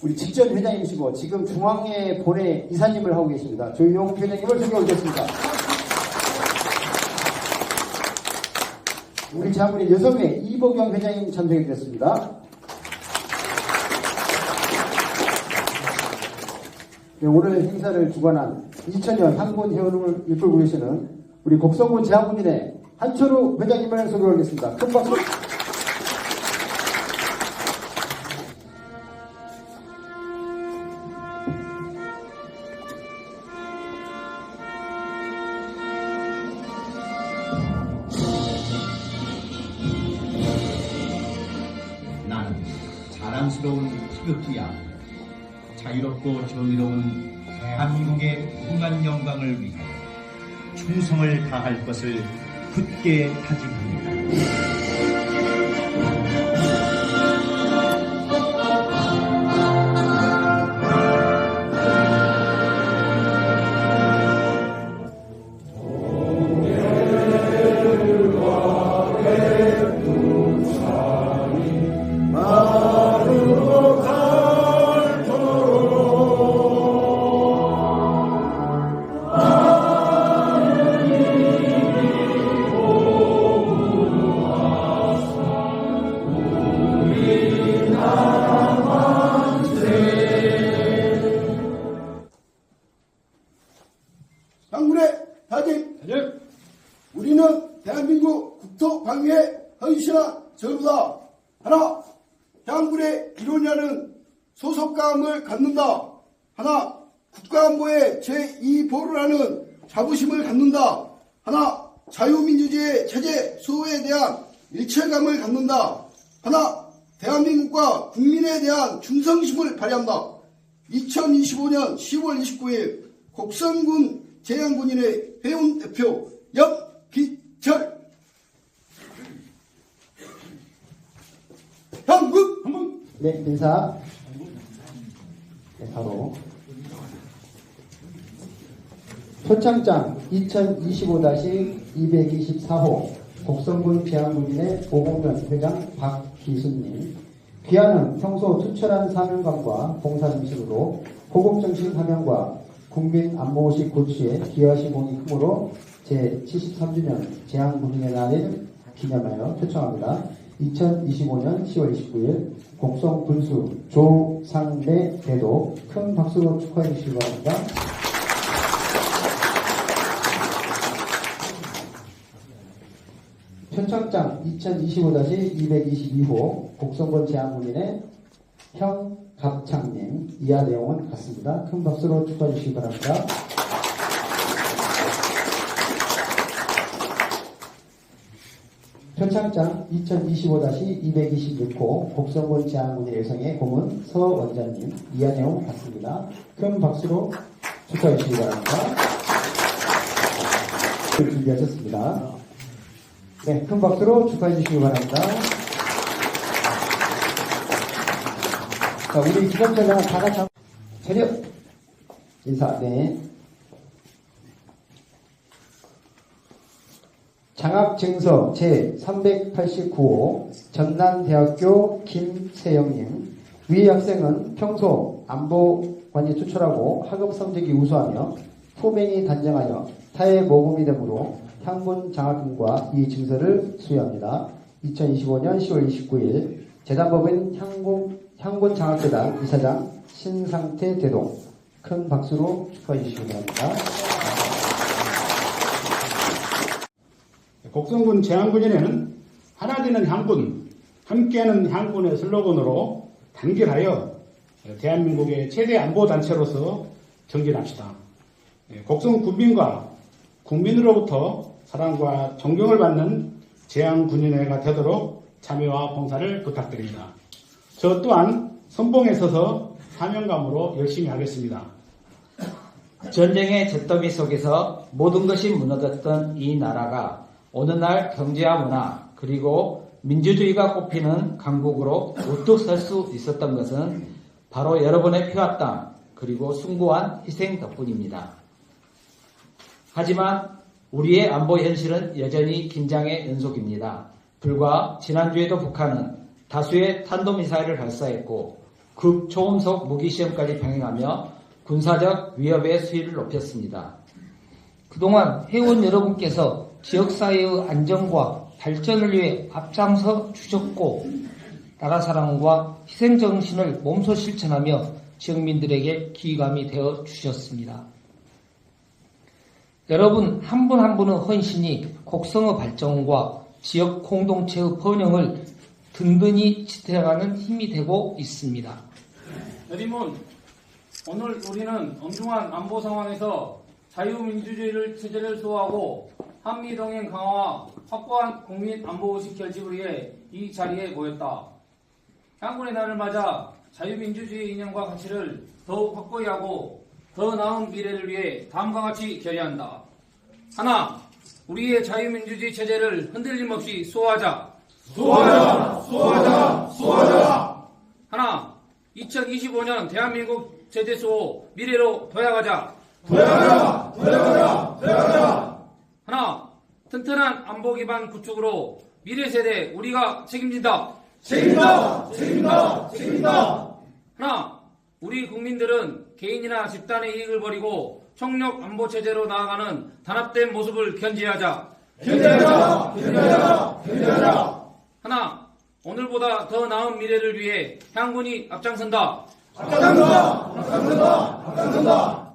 우리 직전 회장님이시고 지금 중앙회 본회 이사님을 하고 계십니다. 조용 회장님을 소개 올렸습니다. 우리 자문의 여성회 이보경 회장님 참석해 주셨습니다. 네, 오늘 행사를 주관한 2000년 한군 회원을 이끌고 계시는 우리 곡성군 재학군인의 한철우 회장님을 소개 올리겠습니다. 큰 박수. 자랑스러운 태극기야. 자유롭고 정의로운 대한민국의 무궁한 영광을 위해 충성을 다할 것을 굳게 다짐합니다. 당군의 다짐. 우리는 대한민국 국토 방위에 헌신한 전부다. 하나, 당군의 이루냐는 소속감을 갖는다. 하나, 국가안보에 제2보를 하는 자부심을 갖는다. 하나, 자유민주주의 체제 수호에 대한 일체감을 갖는다. 하나, 대한민국과 국민에 대한 충성심을 발휘한다. 2025년 10월 29일 곡성군 재향군인의 회원 대표 염기철 한국 네, 인사. 네, 바로. 표창장 2025-224호 곡성군 비양군인의 오공면 회장 박기순님. 귀하는 평소 투철한 사명감과 봉사정신으로 호국정신 함양과 국민 안보의식 고취에 기여하신 공이 크므로 제73주년 재앙군인의 날을 기념하여 표창합니다. 2025년 10월 29일 곡성 군수 조상래 대도 큰 박수로 축하해 주시기 바랍니다. 표창장 2025-222호 곡성군 재앙군인의 형갑창님 이하 내용은 같습니다. 큰 박수로 축하해 주시기 바랍니다. 표창장 2025-226호 곡성군 재앙군인 여성의 고문 서원자님 이하 내용 같습니다. 큰 박수로 축하해 주시기 바랍니다. 준비하셨습니다. 네, 큰 박수로 축하해 주시기 바랍니다. 자, 우리 기념자가 다 같이 한- 차렷! 인사, 네. 장학증서 제389호 전남대학교 김세영님 위 학생은 평소 안보관이 투철하고 학업 성적이 우수하며 후배이 단정하여 타의 모범이 되므로 향군 장학금과 이 증서를 수여합니다. 2025년 10월 29일 재단법인 향군, 향군 장학재단 이사장 신상태 대동 큰 박수로 축하해 주시기 바랍니다. 곡성군 재향군인회는 하나 되는 향군, 함께하는 향군의 슬로건으로 단결하여 대한민국의 최대 안보 단체로서 정진합시다. 예, 곡성 군민과 국민으로부터 사랑과 존경을 받는 재향군인회가 되도록 참여와 봉사를 부탁드립니다. 저 또한 선봉에 서서 사명감으로 열심히 하겠습니다. 전쟁의 잿더미 속에서 모든 것이 무너졌던 이 나라가 어느 날 경제와 문화 그리고 민주주의가 꼽히는 강국으로 우뚝 설 수 있었던 것은 바로 여러분의 피와 땀 그리고 숭고한 희생 덕분입니다. 하지만 우리의 안보 현실은 여전히 긴장의 연속입니다. 불과 지난주에도 북한은 다수의 탄도미사일을 발사했고 극초음속 무기 시험까지 병행하며 군사적 위협의 수위를 높였습니다. 그동안 회원 여러분께서 지역사회의 안정과 발전을 위해 앞장서 주셨고 나라 사랑과 희생 정신을 몸소 실천하며 지역민들에게 기감이 되어 주셨습니다. 여러분 한 분한 분의 헌신이 곡성의 발전과 지역 공동체의 번영을 든든히 지탱하는 힘이 되고 있습니다. 여러분, 오늘 우리는 엄중한 안보 상황에서 자유민주주의를 체제를 수호하고 한미 동행 강화와 확고한 국민 안보 의식 결집을 위해 이 자리에 모였다. 향군의 날을 맞아 자유민주주의 이념과 가치를 더욱 확고히 하고 더 나은 미래를 위해 다음과 같이 결의한다. 하나, 우리의 자유민주주의 체제를 흔들림 없이 수호하자. 수호하자! 수호하자! 수호하자! 하나, 2025년 대한민국 제대 수호 미래로 도약하자. 도약하자! 도약하자! 도약하자! 하나, 튼튼한 안보 기반 구축으로 미래 세대 우리가 책임진다. 책임다! 책임다! 책임다! 하나, 우리 국민들은 개인이나 집단의 이익을 버리고 총력 안보 체제로 나아가는 단합된 모습을 견지하자. 견지하자! 견지하자! 견지하자! 하나, 오늘보다 더 나은 미래를 위해 향군이 앞장선다. 앞장선다! 앞장선다! 앞장선다!